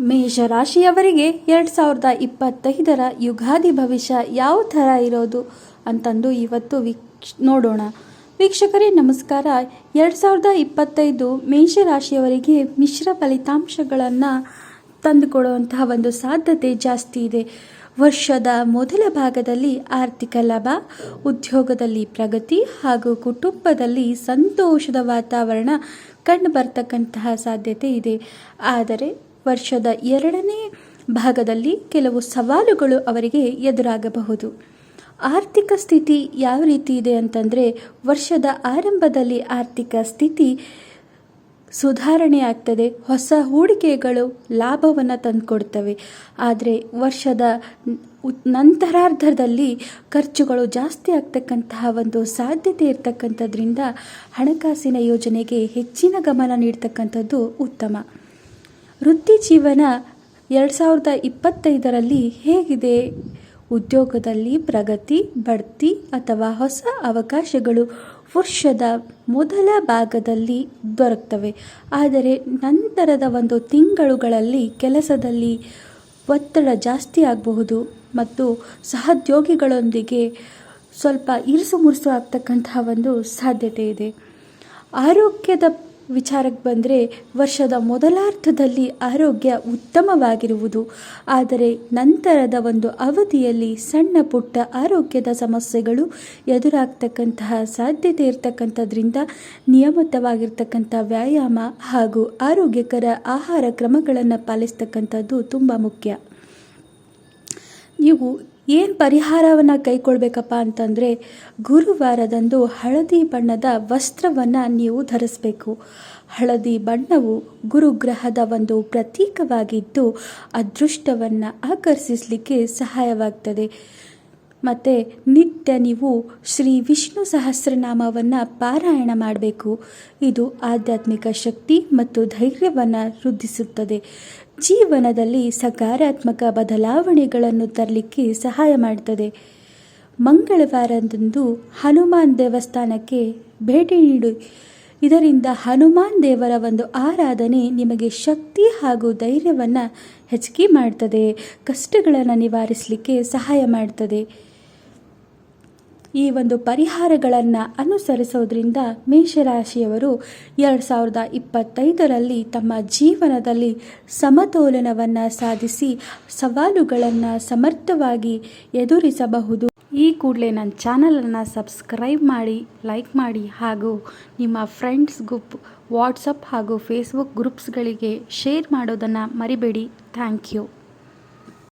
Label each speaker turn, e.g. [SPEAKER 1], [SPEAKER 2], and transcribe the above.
[SPEAKER 1] ಮೇಷರಾಶಿಯವರಿಗೆ ಎರಡು ಸಾವಿರದ ಇಪ್ಪತ್ತೈದರ ಯುಗಾದಿ ಭವಿಷ್ಯ ಯಾವ ಥರ ಇರೋದು ಅಂತಂದು ಇವತ್ತು ವೀಕ್ಷ ನೋಡೋಣ. ವೀಕ್ಷಕರೇ, ನಮಸ್ಕಾರ. ಎರಡು ಸಾವಿರದ ಇಪ್ಪತ್ತೈದು ಮೇಷರಾಶಿಯವರಿಗೆ ಮಿಶ್ರ ಫಲಿತಾಂಶಗಳನ್ನು ತಂದುಕೊಡುವಂತಹ ಒಂದು ಸಾಧ್ಯತೆ ಜಾಸ್ತಿ ಇದೆ. ವರ್ಷದ ಮೊದಲ ಭಾಗದಲ್ಲಿ ಆರ್ಥಿಕ ಲಾಭ, ಉದ್ಯೋಗದಲ್ಲಿ ಪ್ರಗತಿ ಹಾಗೂ ಕುಟುಂಬದಲ್ಲಿ ಸಂತೋಷದ ವಾತಾವರಣ ಕಂಡು ಬರ್ತಕ್ಕಂತಹ ಸಾಧ್ಯತೆ ಇದೆ. ಆದರೆ ವರ್ಷದ ಎರಡನೇ ಭಾಗದಲ್ಲಿ ಕೆಲವು ಸವಾಲುಗಳು ಅವರಿಗೆ ಎದುರಾಗಬಹುದು. ಆರ್ಥಿಕ ಸ್ಥಿತಿ ಯಾವ ರೀತಿ ಇದೆ ಅಂತಂದರೆ, ವರ್ಷದ ಆರಂಭದಲ್ಲಿ ಆರ್ಥಿಕ ಸ್ಥಿತಿ ಸುಧಾರಣೆ ಆಗ್ತದೆ ಹೊಸ ಹೂಡಿಕೆಗಳು ಲಾಭವನ್ನು ತಂದುಕೊಡ್ತವೆ. ಆದರೆ ವರ್ಷದ ನಂತರಾರ್ಧದಲ್ಲಿ ಖರ್ಚುಗಳು ಜಾಸ್ತಿ ಆಗ್ತಕ್ಕಂತಹ ಒಂದು ಸಾಧ್ಯತೆ ಇರ್ತಕ್ಕಂಥದ್ರಿಂದ ಹಣಕಾಸಿನ ಯೋಜನೆಗೆ ಹೆಚ್ಚಿನ ಗಮನ ನೀಡ್ತಕ್ಕಂಥದ್ದು ಉತ್ತಮ. ವೃತ್ತಿ ಜೀವನ ಎರಡು ಸಾವಿರದ ಇಪ್ಪತ್ತೈದರಲ್ಲಿ ಹೇಗಿದೆ? ಉದ್ಯೋಗದಲ್ಲಿ ಪ್ರಗತಿ, ಬಡ್ತಿ ಅಥವಾ ಹೊಸ ಅವಕಾಶಗಳು ವರ್ಷದ ಮೊದಲ ಭಾಗದಲ್ಲಿ ದೊರಕ್ತವೆ. ಆದರೆ ನಂತರದ ಒಂದು ತಿಂಗಳುಗಳಲ್ಲಿ ಕೆಲಸದಲ್ಲಿ ಒತ್ತಡ ಜಾಸ್ತಿ ಆಗಬಹುದು ಮತ್ತು ಸಹೋದ್ಯೋಗಿಗಳೊಂದಿಗೆ ಸ್ವಲ್ಪ ಇರಿಸು ಮುರುಸು ಆಗ್ತಕ್ಕಂತಹ ಒಂದು ಸಾಧ್ಯತೆ ಇದೆ. ಆರೋಗ್ಯದ ವಿಚಾರಕ್ಕೆ ಬಂದರೆ ವರ್ಷದ ಮೊದಲಾರ್ಧದಲ್ಲಿ ಆರೋಗ್ಯ ಉತ್ತಮವಾಗಿರುವುದು. ಆದರೆ ನಂತರದ ಒಂದು ಅವಧಿಯಲ್ಲಿ ಸಣ್ಣ ಪುಟ್ಟ ಆರೋಗ್ಯದ ಸಮಸ್ಯೆಗಳು ಎದುರಾಗ್ತಕ್ಕಂತಹ ಸಾಧ್ಯತೆ ಇರತಕ್ಕಂಥದ್ರಿಂದ ನಿಯಮಿತವಾಗಿರ್ತಕ್ಕಂಥ ವ್ಯಾಯಾಮ ಹಾಗೂ ಆರೋಗ್ಯಕರ ಆಹಾರ ಕ್ರಮಗಳನ್ನು ಪಾಲಿಸ್ತಕ್ಕಂಥದ್ದು ತುಂಬ ಮುಖ್ಯ. ನೀವು ಏನು ಪರಿಹಾರವನ್ನು ಕೈಗೊಳ್ಬೇಕಪ್ಪ ಅಂತಂದರೆ ಗುರುವಾರದಂದು ಹಳದಿ ಬಣ್ಣದ ವಸ್ತ್ರವನ್ನು ನೀವು ಧರಿಸಬೇಕು. ಹಳದಿ ಬಣ್ಣವು ಗುರುಗ್ರಹದ ಒಂದು ಪ್ರತೀಕವಾಗಿದ್ದು, ಅದೃಷ್ಟವನ್ನು ಆಕರ್ಷಿಸಲಿಕ್ಕೆ ಸಹಾಯವಾಗ್ತದೆ. ಮತ್ತು ನಿತ್ಯ ನೀವು ಶ್ರೀ ವಿಷ್ಣು ಸಹಸ್ರನಾಮವನ್ನು ಪಾರಾಯಣ ಮಾಡಬೇಕು. ಇದು ಆಧ್ಯಾತ್ಮಿಕ ಶಕ್ತಿ ಮತ್ತು ಧೈರ್ಯವನ್ನು ವೃದ್ಧಿಸುತ್ತದೆ. ಜೀವನದಲ್ಲಿ ಸಕಾರಾತ್ಮಕ ಬದಲಾವಣೆಗಳನ್ನು ತರಲಿಕ್ಕೆ ಸಹಾಯ ಮಾಡ್ತದೆ. ಮಂಗಳವಾರದಂದು ಹನುಮಾನ್ ದೇವಸ್ಥಾನಕ್ಕೆ ಭೇಟಿ ನೀಡಿ. ಇದರಿಂದ ಹನುಮಾನ್ ದೇವರ ಒಂದು ಆರಾಧನೆ ನಿಮಗೆ ಶಕ್ತಿ ಹಾಗೂ ಧೈರ್ಯವನ್ನು ಹೆಚ್ಚಿಗೆ ಮಾಡ್ತದೆ. ಕಷ್ಟಗಳನ್ನು ನಿವಾರಿಸಲಿಕ್ಕೆ ಸಹಾಯ ಮಾಡ್ತದೆ. ಈ ಒಂದು ಪರಿಹಾರಗಳನ್ನು ಅನುಸರಿಸೋದ್ರಿಂದ ಮೇಷರಾಶಿಯವರು ಎರಡು ಸಾವಿರದ ಇಪ್ಪತ್ತೈದರಲ್ಲಿ ತಮ್ಮ ಜೀವನದಲ್ಲಿ ಸಮತೋಲನವನ್ನು ಸಾಧಿಸಿ ಸವಾಲುಗಳನ್ನು ಸಮರ್ಥವಾಗಿ ಎದುರಿಸಬಹುದು. ಈ ಕೂಡಲೇ ನನ್ನ ಚಾನಲನ್ನು ಸಬ್ಸ್ಕ್ರೈಬ್ ಮಾಡಿ, ಲೈಕ್ ಮಾಡಿ ಹಾಗೂ ನಿಮ್ಮ ಫ್ರೆಂಡ್ಸ್ ಗ್ರೂಪ್, ವಾಟ್ಸಪ್ ಹಾಗೂ ಫೇಸ್ಬುಕ್ ಗ್ರೂಪ್ಸ್ಗಳಿಗೆ ಶೇರ್ ಮಾಡೋದನ್ನು ಮರಿಬೇಡಿ. Thank you.